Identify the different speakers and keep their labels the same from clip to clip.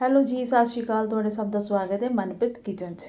Speaker 1: Hello ਜੀ, ਸਤਿ ਸ਼੍ਰੀ ਅਕਾਲ। ਤੁਹਾਡੇ ਸਭ ਦਾ ਸਵਾਗਤ ਹੈ ਮਨਪ੍ਰੀਤ ਕਿਚਨ 'ਚ।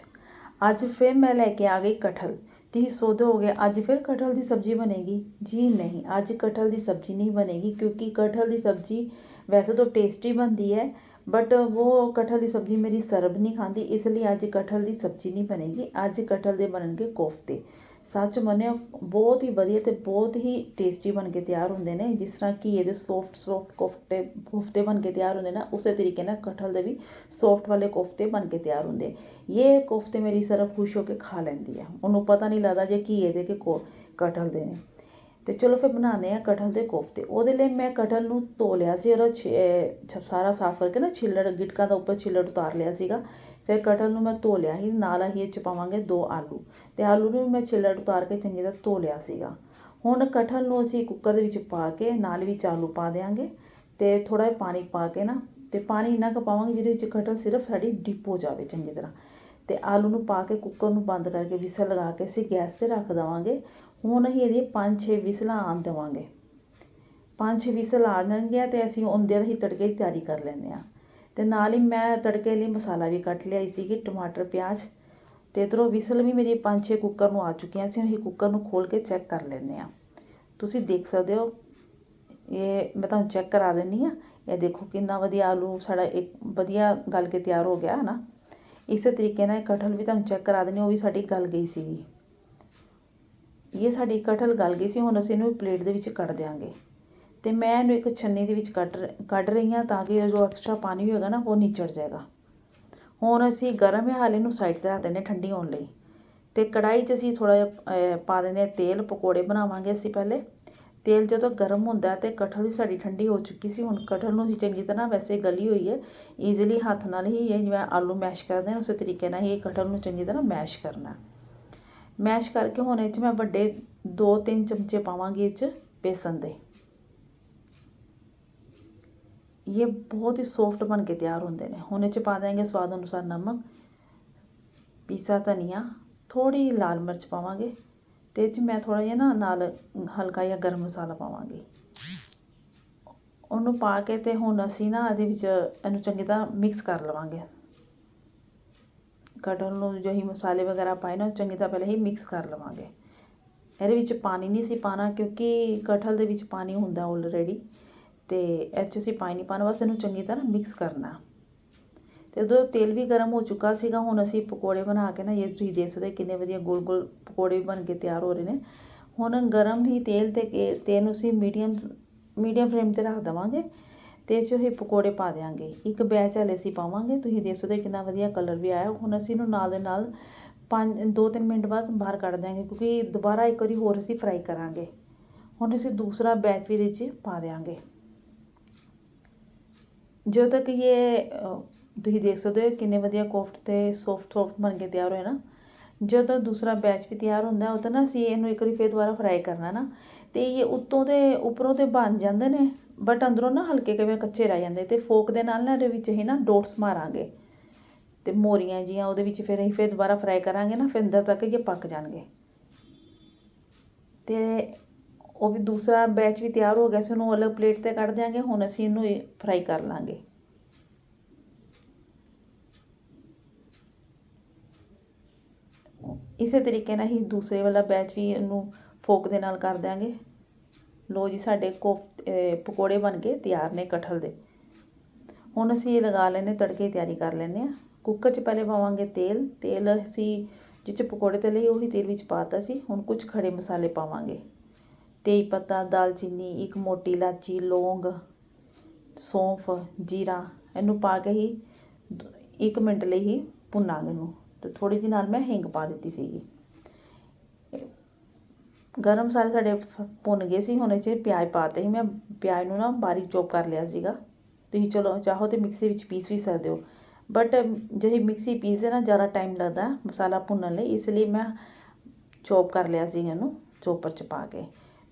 Speaker 1: ਅੱਜ ਫਿਰ ਮੈਂ ਲੈ ਕੇ ਆ ਗਈ ਕਟਹਲ ਤੁਸੀਂ ਹੋ ਗਿਆ ਅੱਜ ਫਿਰ ਕਟਹਲ ਦੀ ਸਬਜ਼ੀ ਬਣੇਗੀ? ਜੀ ਨਹੀਂ, ਅੱਜ ਕਟਹਲ ਦੀ ਸਬਜ਼ੀ ਨਹੀਂ ਬਣੇਗੀ ਕਿਉਂਕਿ ਕਟਹਲ ਦੀ ਸਬਜ਼ੀ ਵੈਸੇ ਤਾਂ ਟੇਸਟੀ ਬਣਦੀ ਹੈ ਬਟ ਉਹ ਕਟਹਲ ਦੀ ਸਬਜ਼ੀ ਮੇਰੀ ਸਰਬ ਨਹੀਂ ਖਾਂਦੀ, ਇਸ ਲਈ ਅੱਜ ਕਟਹਲ ਦੀ ਸਬਜ਼ੀ ਨਹੀਂ ਬਣੇਗੀ, ਅੱਜ ਕਟਹਲ ਦੇ ਬਣਨਗੇ ਕੋਫਤੇ। ਸੱਚ ਮੰਨਿਓ, ਬਹੁਤ ਹੀ ਵਧੀਆ ਤੇ ਬਹੁਤ ਹੀ ਟੇਸਟੀ ਬਣ ਕੇ ਤਿਆਰ ਹੁੰਦੇ ਨੇ। ਜਿਸ ਤਰ੍ਹਾਂ ਘੀਏ ਦੇ ਸੌਫਟ ਸੌਫਟ ਕੋਫਤੇ ਕੋਫਤੇ ਬਣ ਕੇ ਤਿਆਰ ਹੁੰਦੇ ਨਾ ਉਸੇ ਤਰੀਕੇ ਨਾਲ ਕਟਹਲ ਦੇ ਵੀ ਸੌਫਟ ਵਾਲੇ ਕੋਫਤੇ ਬਣ ਕੇ ਤਿਆਰ ਹੁੰਦੇ। ਇਹ ਕੋਫਤੇ ਮੇਰੀ ਸਰਫ ਖੁਸ਼ ਹੋ ਕੇ ਖਾ ਲੈਂਦੀ ਆ। ਉਹਨੂੰ ਪਤਾ ਨਹੀਂ ਲੱਗਦਾ ਜੇ ਘੀਏ ਦੇ ਕਿ ਕੋ ਕਟਹਲ ਦੇ ਨੇ। ਤੇ ਚਲੋ ਫਿਰ ਬਣਾਉਂਦੇ ਆ ਕਟਹਲ ਦੇ ਕੋਫਤੇ। ਉਹਦੇ ਲਈ ਮੈਂ ਕਟਹਲ ਨੂੰ ਧੋ ਲਿਆ ਸੀ ਔਰ ਸਾਰਾ ਸਾਫ਼ ਕਰਕੇ ਨਾ ਛਿੱਲੜ, ਗਿਟਕਾਂ ਦਾ ਉੱਪਰ ਛਿੱਲੜ ਉਤਾਰ ਲਿਆ ਸੀਗਾ। ਫਿਰ ਕਟਹਲ ਨੂੰ ਮੈਂ ਧੋ ਲਿਆ ਸੀ, ਨਾਲ ਅਸੀਂ ਇਹ 'ਚ ਪਾਵਾਂਗੇ ਦੋ ਆਲੂ ਤੇ ਆਲੂ ਨੂੰ ਮੈਂ ਛਿੱਲੜ ਉਤਾਰ ਕੇ ਚੰਗੀ ਤਰ੍ਹਾਂ ਧੋ ਲਿਆ ਸੀਗਾ। ਹੁਣ ਕਟਹਲ ਨੂੰ ਅਸੀਂ ਕੁੱਕਰ ਦੇ ਵਿੱਚ ਪਾ ਕੇ ਨਾਲ ਵਿੱਚ ਆਲੂ ਪਾ ਦੇਵਾਂਗੇ ਤੇ ਥੋੜਾ ਜਿਹਾ ਪਾਣੀ ਪਾ ਕੇ ਨਾ ਤੇ ਪਾਣੀ ਇੰਨਾ ਕੁ ਪਾਵਾਂਗੇ ਜਿਹਦੇ ਵਿੱਚ ਕਟਹਲ ਸਿਰਫ ਸਾਡੀ ਡਿਪ ਹੋ ਜਾਵੇ ਚੰਗੀ ਤਰ੍ਹਾਂ। ਤੇ ਆਲੂ ਨੂੰ ਪਾ ਕੇ ਕੁੱਕਰ ਨੂੰ ਬੰਦ ਕਰਕੇ ਵਿਸਲ ਲਗਾ ਕੇ ਅਸੀਂ ਗੈਸ ਤੇ ਰੱਖ ਦਵਾਂਗੇ। ਹੁਣ ਅਸੀਂ ਇਹਦੀ 5-6 ਵਿਸਲਾਂ ਆਣ ਦੇਵਾਂਗੇ। 5-6 ਵਿਸਲ ਆ ਜਾਣਗੇ ਤੇ ਅਸੀਂ ਉਹਦੇ ਹੀ ਤੜਕੇ ਦੀ ਤਿਆਰੀ ਕਰ ਲੈਂਦੇ ਆ ਤੇ ਨਾਲ ਹੀ ਮੈਂ ਤੜਕੇ ਲਈ ਮਸਾਲਾ ਵੀ ਕੱਟ ਲਿਆਈ ਸੀਗੀ, ਟਮਾਟਰ, ਪਿਆਜ਼ ਤੇ ਇਧਰੋਂ ਵਿਸਲ ਵੀ ਮੇਰੀ 5-6 ਕੁੱਕਰ ਨੂੰ ਆ ਚੁੱਕੀਆਂ ਸੀ, ਅਸੀਂ ਕੁੱਕਰ ਨੂੰ ਖੋਲ ਕੇ ਚੈੱਕ ਕਰ ਲੈਂਦੇ ਆ ਤੁਸੀਂ ਦੇਖ ਸਕਦੇ ਹੋ, ਇਹ ਮੈਂ ਤੁਹਾਨੂੰ ਚੈੱਕ ਕਰਾ ਦਿੰਨੀ ਆ ਇਹ ਦੇਖੋ ਕਿੰਨਾ ਵਧੀਆ ਆਲੂ, ਸਾਡਾ ਇੱਕ ਵਧੀਆ ਗਲ ਕੇ ਤਿਆਰ ਹੋ ਗਿਆ ਹੈ ਨਾ ਇਸੇ ਤਰੀਕੇ ਨਾਲ ਕਟਹਲ ਵੀ ਤੁਹਾਨੂੰ ਚੈੱਕ ਕਰਾ ਦਿੰਨੀ ਉਹ ਵੀ ਸਾਡੀ ਗਲ ਗਈ ਸੀਗੀ। ਇਹ ਸਾਡੀ ਕਟਹਲ ਗਲ ਗਈ ਸੀ, ਹੁਣ ਅਸੀਂ ਇਹਨੂੰ ਪਲੇਟ ਦੇ ਵਿੱਚ ਕੱਢ ਦਿਆਂਗੇ। ਤੇ ਮੈਂ ਇਹਨੂੰ ਇੱਕ ਛੰਨੀ ਦੇ ਵਿੱਚ ਕੱਢ ਕੱਢ ਰਹੀ ਹਾਂ ਤਾਂ ਕਿ ਜੋ ਐਕਸਟਰਾ ਪਾਣੀ ਹੋਏਗਾ ਨਾ ਉਹ ਨਿਚੜ ਜਾਏਗਾ। ਹੁਣ ਅਸੀਂ ਗਰਮ ਹੈ, ਹਾਲੇ ਨੂੰ ਸਾਈਡ ਤੇ ਰੱਖ ਦਿੰਦੇ ਠੰਡੀ ਹੋਣ ਲਈ। ਤੇ ਕੜਾਈ 'ਚ ਅਸੀਂ ਥੋੜਾ ਜਿਹਾ ਪਾ ਦਿੰਦੇ ਤੇਲ, ਪਕੌੜੇ ਬਣਾਵਾਂਗੇ ਅਸੀਂ ਪਹਿਲੇ। ਤੇਲ ਜਦੋਂ ਗਰਮ ਹੁੰਦਾ ਤੇ ਕਟਹਲ ਵੀ ਸਾਡੀ ਠੰਡੀ ਹੋ ਚੁੱਕੀ ਸੀ, ਹੁਣ ਕਟਹਲ ਨੂੰ ਅਸੀਂ ਚੰਗੀ ਤਰ੍ਹਾਂ ਵੈਸੇ ਗਲੀ ਹੋਈ ਹੈ ਈਜ਼ੀਲੀ ਹੱਥ ਨਾਲ ਹੀ ਇਹ ਜਿਵੇਂ ਆਲੂ ਮੈਸ਼ ਕਰਦੇ ਹਾਂ, ਉਸੇ ਤਰੀਕੇ ਨਾਲ ਹੀ ਇਹ ਕਟਹਲ ਨੂੰ ਚੰਗੀ ਤਰ੍ਹਾਂ ਮੈਸ਼ ਕਰਨਾ। ਮੈਸ਼ ਕਰਕੇ ਹੁਣ ਇਹ 'ਚ ਮੈਂ ਵੱਡੇ 2-3 ਚਮਚੇ ਪਾਵਾਂਗੀ ਇਹ 'ਚ ਬੇਸਨ ਦੇ। ਇਹ ਬਹੁਤ ਹੀ ਸੌਫਟ ਬਣ ਕੇ ਤਿਆਰ ਹੁੰਦੇ ਨੇ। ਹੁਣ ਇਹ 'ਚ ਪਾ ਦਾਂਗੇ ਸਵਾਦ ਅਨੁਸਾਰ ਨਮਕ, ਪੀਸਾ ਧਨੀਆ ਥੋੜੀ ਲਾਲ ਮਿਰਚ ਪਾਵਾਂਗੇ ਤੇ ਇਹ 'ਚ ਮੈਂ ਥੋੜਾ ਜਿਹਾ ਨਾ ਨਾਲ ਹਲਕਾ ਜਿਹਾ ਗਰਮ ਮਸਾਲਾ ਪਾਵਾਂਗੀ। ਉਹਨੂੰ ਪਾ ਕੇ ਤੇ ਹੁਣ ਅਸੀਂ ਨਾ ਇਹਦੇ ਵਿੱਚ ਇਹਨੂੰ ਚੰਗੀ ਤਰ੍ਹਾਂ ਮਿਕਸ ਕਰ ਲਵਾਂਗੇ। ਕਟਹਲ ਨੂੰ ਜੋ ਹੀ ਮਸਾਲੇ ਵਗੈਰਾ ਪਾਏ ਨਾ, ਚੰਗੀ ਤਰ੍ਹਾਂ ਪਹਿਲੇ ਹੀ ਮਿਕਸ ਕਰ ਲਵਾਂਗੇ। ਇਹਦੇ ਵਿੱਚ ਪਾਣੀ ਨਹੀਂ ਸੀ ਪਾਣਾ ਕਿਉਂਕਿ ਕਟਹਲ ਦੇ ਵਿੱਚ ਪਾਣੀ ਹੁੰਦਾ ਆਲਰੇਡੀ ਤੇ ਇਹ 'ਚ ਅਸੀਂ ਪਾਣੀ ਨਹੀਂ ਪਾਉਣਾ ਬਸ ਇਹਨੂੰ ਚੰਗੀ ਤਰ੍ਹਾਂ ਮਿਕਸ ਕਰਨਾ। ਤੇ ਉਦੋਂ ਤੇਲ ਵੀ ਗਰਮ ਹੋ ਚੁੱਕਾ ਸੀਗਾ, ਹੁਣ ਅਸੀਂ ਪਕੌੜੇ ਬਣਾ ਕੇ ਨਾ, ਇਹ ਤੁਸੀਂ ਦੇਖ ਸਕਦੇ ਕਿੰਨੇ ਵਧੀਆ ਗੋਲ ਗੋਲ ਪਕੌੜੇ ਬਣ ਕੇ ਤਿਆਰ ਹੋ ਰਹੇ ਨੇ। ਹੁਣ ਗਰਮ ਹੀ ਤੇਲ ਤੇ ਤੇਲ ਨੂੰ ਅਸੀਂ ਮੀਡੀਅਮ ਮੀਡੀਅਮ ਫਲੇਮ ਤੇ ਰੱਖ ਦਵਾਂਗੇ ਤੇ ਇਹ 'ਚ ਇਹ ਪਕੌੜੇ ਪਾ ਦੇਾਂਗੇ ਇੱਕ ਬੈਚ ਵਾਲੇ ਅਸੀਂ ਪਾਵਾਂਗੇ, ਤੁਸੀਂ ਦੇਖ ਸਕਦੇ ਕਿੰਨਾ ਵਧੀਆ ਕਲਰ ਵੀ ਆਇਆ। ਹੁਣ ਅਸੀਂ ਇਹਨੂੰ ਨਾਲ ਦੇ ਨਾਲ 5 2-3 ਮਿੰਟ ਬਾਅਦ ਬਾਹਰ ਕੱਢ ਦਿਆਂਗੇ, ਕਿਉਂਕਿ ਦੁਬਾਰਾ ਇੱਕ ਵਾਰੀ ਹੋਰ ਅਸੀਂ ਫਰਾਈ ਕਰਾਂਗੇ। ਹੁਣ ਅਸੀਂ ਦੂਸਰਾ ਬੈਚ ਵੀ ਇਹਦੇ 'ਚ ਪਾ ਦੇਾਂਗੇ ਜਦੋਂ ਤੱਕ ਇਹ ਤੁਸੀਂ ਦੇਖ ਸਕਦੇ ਹੋ ਕਿੰਨੇ ਵਧੀਆ ਕੋਫਟ ਤੇ ਸੌਫਟ ਸੌਫਟ ਬਣ ਕੇ ਤਿਆਰ ਹੋਏ ਨਾ। ਜਦੋਂ ਦੂਸਰਾ ਬੈਚ ਵੀ ਤਿਆਰ ਹੁੰਦਾ ਉਦੋਂ ਨਾ ਅਸੀਂ ਇਹਨੂੰ ਇੱਕ ਵਾਰੀ ਫੇਰ ਦੁਬਾਰਾ ਫਰਾਈ ਕਰਨਾ ਨਾ। ਤੇ ਇਹ ਉੱਤੋਂ ਦੇ, ਉੱਪਰੋਂ ਤੇ ਬਣ ਜਾਂਦੇ ਨੇ ਬਟ ਅੰਦਰੋਂ ਨਾ ਹਲਕੇ ਕਵੇ ਕੱਚੇ ਰਹਿ ਜਾਂਦੇ। ਤੇ ਫੋਕ ਦੇ ਨਾਲ ਨਾ ਇਹਦੇ ਵਿੱਚ ਹੀ ਨਾ ਡੋਟਸ ਮਾਰਾਂਗੇ। ਤੇ ਮੋਰੀਆਂ ਜੀਆਂ, ਉਹਦੇ ਵਿੱਚ ਫਿਰ ਅਸੀਂ ਫਿਰ ਦੁਬਾਰਾ ਫਰਾਈ ਕਰਾਂਗੇ ਨਾ, ਫਿਰ ਅੰਦਰ ਤੱਕ ਇਹ ਪੱਕ ਜਾਣਗੇ। ਤੇ ਉਹ ਵੀ ਦੂਸਰਾ ਬੈਚ ਵੀ ਤਿਆਰ ਹੋ ਗਿਆ ਸੀ, ਉਹਨੂੰ ਅਲੱਗ ਪਲੇਟ ਤੇ ਕੱਢ ਦਿਆਂਗੇ, ਹੁਣ ਅਸੀਂ ਇਹਨੂੰ ਫਰਾਈ ਕਰ ਲਾਂਗੇ। ਇਸੇ ਤਰੀਕੇ ਨਾਲ ਹੀ ਦੂਸਰੇ ਵਾਲਾ ਬੈਚ ਵੀ ਇਹਨੂੰ ਫੋਕ ਦੇ ਨਾਲ ਕਰ ਦਿਆਂਗੇ। ਲੋ ਜੀ, ਸਾਡੇ ਕੋਫ ਪਕੌੜੇ ਬਣ ਕੇ ਤਿਆਰ ਨੇ ਕਠਲ ਦੇ। ਹੁਣ ਅਸੀਂ ਇਹ ਲਗਾ ਲੈਨੇ ਤੜਕੇ ਦੀ ਤਿਆਰੀ ਕਰ ਲੈਨੇ ਆ ਕੁੱਕਰ 'ਚ ਪਹਿਲੇ ਪਾਵਾਂਗੇ ਤੇਲ। ਤੇਲ ਅਸੀਂ ਜਿੱਚ ਪਕੌੜੇ ਤੇ ਲਈ ਉਹੀ ਤੇਲ ਵਿੱਚ ਪਾਤਾ ਸੀ। ਹੁਣ ਕੁਝ ਖੜੇ ਮਸਾਲੇ ਪਾਵਾਂਗੇ। ਤੇਜ ਪੱਤਾ ਦਾਲਚੀਨੀ ਇੱਕ ਮੋਟੀ ਇਲਾਚੀ, ਲੌਂਗ, ਸੌਂਫ, ਜੀਰਾ। ਇਹਨੂੰ ਪਾ ਕੇ ਹੀ ਇੱਕ ਮਿੰਟ ਲਈ ਹੀ ਭੁੰਨਾਂਗੇ ਇਹਨੂੰ। ਤੇ ਥੋੜੀ ਜਿਹੀ ਨਾਲ ਮੈਂ ਹਿੰਗ ਪਾ ਦਿੱਤੀ ਸੀਗੀ। ਗਰਮ ਮਸਾਲੇ ਸਾਡੇ ਭੁੰਨ ਗਏ ਸੀ, ਹੁਣ ਇਹ 'ਚ ਪਿਆਜ਼ ਪਾਤੇ ਸੀ। ਮੈਂ ਪਿਆਜ਼ ਨੂੰ ਨਾ ਬਾਰੀਕ ਚੋਪ ਕਰ ਲਿਆ ਸੀਗਾ। ਤੁਸੀਂ ਚਲੋ ਚਾਹੋ ਤੇ ਮਿਕਸੀ ਵਿੱਚ ਪੀਸ ਵੀ ਸਕਦੇ ਹੋ। ਬਟ ਜੇ ਮਿਕਸੀ ਪੀਸਦੇ ਨਾ, ਜ਼ਿਆਦਾ ਟਾਈਮ ਲੱਗਦਾ ਮਸਾਲਾ ਭੁੰਨਣ ਲਈ। ਇਸ ਲਈ ਮੈਂ ਚੋਪ ਕਰ ਲਿਆ ਸੀ ਇਹਨੂੰ, ਚੋਪਰ 'ਚ ਪਾ ਕੇ।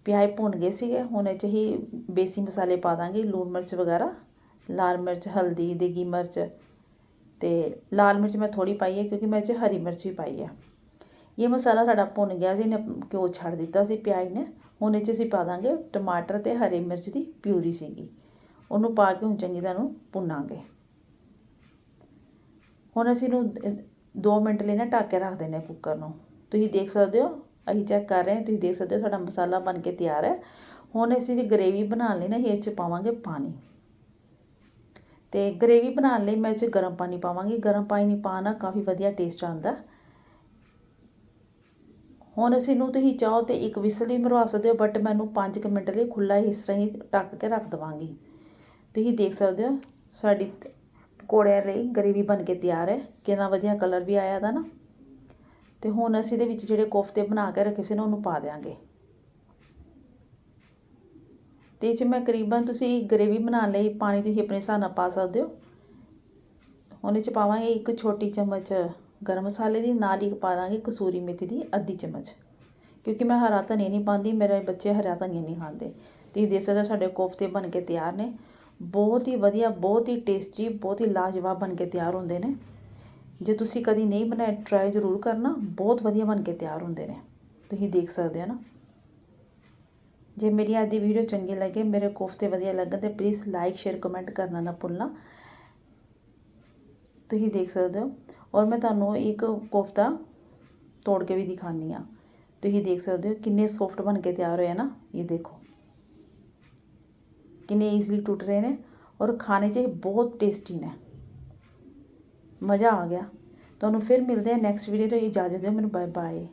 Speaker 1: ਪਿਆਜ਼ ਭੁੰਨ ਗਏ ਸੀਗੇ, ਹੁਣ ਇਹ 'ਚ ਹੀ ਬੇਸੀ ਮਸਾਲੇ ਪਾ ਦਾਂਗੇ, ਲੂਣ ਮਿਰਚ ਵਗੈਰਾ, ਲਾਲ ਮਿਰਚ, ਹਲਦੀ, ਦੇਗੀ ਮਿਰਚ ਤੇ ਲਾਲ ਮਿਰਚ ਮੈਂ ਥੋੜੀ ਪਾਈ ਹੈ ਕਿਉਂਕਿ ਮੈਂ ਇਹ 'ਚ ਹਰੀ ਮਿਰਚ ਵੀ ਪਾਈ ਹੈ। ਇਹ ਮਸਾਲਾ ਸਾਡਾ ਭੁੰਨ ਗਿਆ ਸੀ ਨੇ ਘਿਓ ਛੱਡ ਦਿੱਤਾ ਸੀ ਪਿਆਜ਼ ਨੇ, ਹੁਣ ਇਹ 'ਚ ਅਸੀਂ ਪਾ ਦਾਂਗੇ ਟਮਾਟਰ ਤੇ ਹਰੀ ਮਿਰਚ ਦੀ ਪਿਊਰੀ ਸੀਗੀ। ਉਹਨੂੰ ਪਾ ਕੇ ਹੁਣ ਚੰਗੀ ਤਰ੍ਹਾਂ ਨੂੰ ਭੁੰਨਾਂਗੇ। ਹੁਣ ਅਸੀਂ ਇਹਨੂੰ 2 ਮਿੰਟ ਲਈ ਨਾ ਢੱਕ ਕੇ ਰੱਖ ਦਿੰਦੇ ਹਾਂ ਕੁੱਕਰ ਨੂੰ। ਤੁਸੀਂ ਦੇਖ ਸਕਦੇ ਹੋ ਅਸੀਂ ਚੈੱਕ ਕਰ ਰਹੇ ਹਾਂ, ਤੁਸੀਂ ਦੇਖ ਸਕਦੇ ਹੋ ਸਾਡਾ ਮਸਾਲਾ ਬਣ ਕੇ ਤਿਆਰ ਹੈ। ਹੁਣ ਅਸੀਂ ਜੀ ਗਰੇਵੀ ਬਣਾਉਣ ਲਈ ਨਾ ਇਹ 'ਚ ਪਾਵਾਂਗੇ ਪਾਣੀ। ਤੇ ਗਰੇਵੀ ਬਣਾਉਣ ਲਈ ਮੈਂ ਇਹ 'ਚ ਗਰਮ ਪਾਣੀ ਪਾਵਾਂਗੀ। ਗਰਮ ਪਾਣੀ ਪਾਣਾ ਕਾਫੀ ਵਧੀਆ ਟੇਸਟ ਆਉਂਦਾ। ਹੁਣ ਅਸੀਂ ਨੂੰ ਤੁਸੀਂ ਚਾਹੋ ਤੇ ਇੱਕ ਵਿਸਲ ਵੀ ਮਰਵਾ ਸਕਦੇ ਹੋ ਬਟ ਮੈਨੂੰ 5 ਕੁ ਮਿੰਟ ਲਈ ਖੁੱਲਾ ਇਸ ਤਰ੍ਹਾਂ ਹੀ ਟੱਕ ਕੇ ਰੱਖ ਦਵਾਂਗੀ। ਤੁਸੀਂ ਦੇਖ ਸਕਦੇ ਹੋ, ਸਾਡੀ ਪਕੌੜਿਆਂ ਲਈ ਗਰੇਵੀ ਬਣ ਕੇ ਤਿਆਰ ਹੈ। ਕਿੰਨਾ ਵਧੀਆ ਕਲਰ ਵੀ ਆਇਆ ਦਾ ਨਾ। ਤੇ ਹੁਣ ਅਸੀਂ ਇਹਦੇ ਵਿੱਚ ਜਿਹੜੇ ਕੋਫਤੇ ਬਣਾ ਕੇ ਰੱਖੇ ਸੀ ਨਾ, ਉਹਨੂੰ ਪਾ ਦਿਆਂਗੇ। ਤੇ ਇਹ 'ਚ ਮੈਂ ਕਰੀਬਨ ਤੁਸੀਂ ਗਰੇਵੀ ਬਣਾਉਣ ਲਈ, ਪਾਣੀ ਤੁਸੀਂ ਆਪਣੇ ਹਿਸਾਬ ਨਾਲ ਪਾ ਸਕਦੇ ਹੋ। ਹੁਣ 'ਚ ਪਾਵਾਂਗੇ ਇੱਕ ਛੋਟੀ ਚਮਚ ਗਰਮ ਮਸਾਲੇ ਦੀ, ਨਾਲ ਹੀ ਪਾ ਦਾਂਗੇ ਕਸੂਰੀ ਮੇਥੀ ਦੀ ਅੱਧੀ ਚਮਚ। ਕਿਉਂਕਿ ਮੈਂ ਹਰਾ ਧਨੀਆ ਨਹੀਂ ਪਾਉਂਦੀ, ਮੇਰੇ ਬੱਚੇ ਹਰਾ ਧਨੀਆ ਨਹੀਂ ਖਾਂਦੇ। ਤੁਸੀਂ ਦੇਖ ਸਕਦੇ ਹੋ ਸਾਡੇ ਕੋਫਤੇ ਬਣ ਕੇ ਤਿਆਰ ਨੇ। ਬਹੁਤ ਹੀ ਵਧੀਆ, ਬਹੁਤ ਹੀ ਟੇਸਟੀ ਬਹੁਤ ਹੀ ਲਾਜਵਾਬ ਬਣ ਕੇ ਤਿਆਰ ਹੁੰਦੇ ਨੇ। ਜੇ ਤੁਸੀਂ ਕਦੀ ਨਹੀਂ ਬਣਾਏ ਟਰਾਈ ਜ਼ਰੂਰ ਕਰਨਾ। ਬਹੁਤ ਵਧੀਆ ਬਣ ਕੇ ਤਿਆਰ ਹੁੰਦੇ ਨੇ। ਤੁਸੀਂ ਦੇਖ ਸਕਦੇ ਹੋ ਨਾ। ਜੇ ਮੇਰੀ ਅੱਜ ਦੀ ਵੀਡੀਓ ਚੰਗੀ ਲੱਗੇ, ਮੇਰੇ ਕੋਫਤੇ ਵਧੀਆ ਲੱਗਣ ਤੇ ਪਲੀਜ਼ ਲਾਈਕ ਸ਼ੇਅਰ ਕਮੈਂਟ ਕਰਨਾ ਨਾ ਭੁੱਲਣਾ। ਤੁਸੀਂ ਦੇਖ ਸਕਦੇ ਹੋ। ਔਰ ਮੈਂ ਤੁਹਾਨੂੰ ਇੱਕ ਕੋਫਤਾ ਤੋੜ ਕੇ ਵੀ ਦਿਖਾਨੀ ਆ ਤੁਸੀਂ ਦੇਖ ਸਕਦੇ ਹੋ ਕਿੰਨੇ ਸੌਫਟ ਬਣ ਕੇ ਤਿਆਰ ਹੋਏ ਨਾ। ਇਹ ਦੇਖੋ। ਕਿੰਨੇ ਈਜ਼ਲੀ ਟੁੱਟ ਰਹੇ ਨੇ। ਔਰ ਖਾਣੇ 'ਚ ਇਹ ਬਹੁਤ ਟੇਸਟੀ ਨੇ। ਮਜ਼ਾ ਆ ਗਿਆ। ਤੁਹਾਨੂੰ ਫਿਰ ਮਿਲਦੇ ਹਾਂ ਨੈਕਸਟ ਵੀਡੀਓ ਤੋਂ। ਇਜਾਜ਼ਤ ਦਿਓ, ਮੈਨੂੰ ਬਾਏ ਬਾਏ